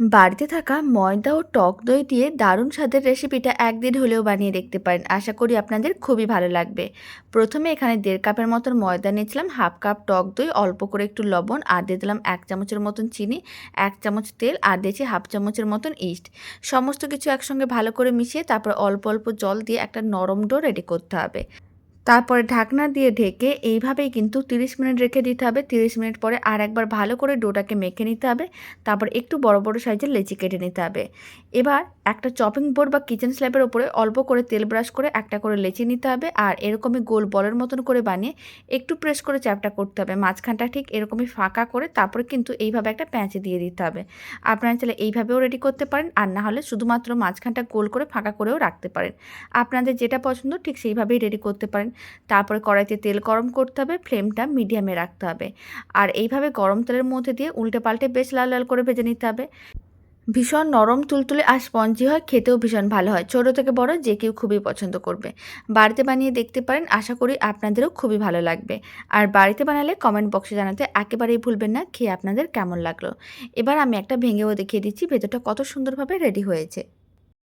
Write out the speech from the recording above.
বাড়িতে থাকা ময়দা ও টক দই দিয়ে দারুণ স্বাদের রেসিপিটা একদিন হলেও বানিয়ে দেখতে পারেন। আশা করি আপনাদের খুবই ভালো লাগবে। প্রথমে এখানে দেড় কাপের মতন ময়দা নিয়েছিলাম, হাফ কাপ টক দই, অল্প করে একটু লবণ, আর দিয়ে দিলাম এক চামচের মতন চিনি, এক চামচ তেল, আর দিয়েছি হাফ চামচের মতন ইস্ট। সমস্ত কিছু একসঙ্গে ভালো করে মিশিয়ে তারপর অল্প অল্প জল দিয়ে একটা নরম ডো রেডি করতে হবে। তারপরে ঢাকনা দিয়ে ঢেকে এইভাবেই কিন্তু 30 মিনিট রেখে দিতে হবে। 30 মিনিট পরে আর একবার ভালো করে ডোটাকে মেখে নিতে হবে। তারপর একটু বড় বড় সাইজের লেচি কেটে নিতে হবে। এবার একটা চপিং বোর্ড বা কিচেন স্ল্যাবের ওপরে অল্প করে তেল ব্রাশ করে একটা করে লেচি নিতে হবে আর এরকমই গোল বলের মতন করে বানিয়ে একটু প্রেস করে চ্যাপটা করতে হবে। মাঝখানটা ঠিক এরকমই ফাঁকা করে তারপরে কিন্তু এইভাবে একটা প্যাঁচে দিয়ে দিতে হবে। আপনারা চাইলে এইভাবেও রেডি করতে পারেন আর না হলে শুধুমাত্র মাঝখানটা গোল করে ফাঁকা করেও রাখতে পারেন। আপনাদের যেটা পছন্দ ঠিক সেইভাবেই রেডি করতে পারেন। তারপরে কড়াইতে তেল গরম করতে হবে, ফ্লেমটা মিডিয়ামে রাখতে হবে। আর এইভাবে গরম তেলের মধ্যে দিয়ে উল্টে পাল্টে বেশ লাল লাল করে ভেজে নিতে হবে। ভীষণ নরম তুলতুলে আর স্পঞ্জি হয়, খেতেও ভীষণ ভালো হয়। ছোটো থেকে বড় যে কেউ খুবই পছন্দ করবে। বাড়িতে বানিয়ে দেখতে পারেন, আশা করি আপনাদেরও খুবই ভালো লাগবে। আর বাড়িতে বানালে কমেন্ট বক্সে জানাতে একেবারেই ভুলবেন না, খেয়ে আপনাদের কেমন লাগল। এবার আমি একটা ভেঙেও দেখিয়ে দিচ্ছি, ভেতরটা কত সুন্দরভাবে রেডি হয়েছে।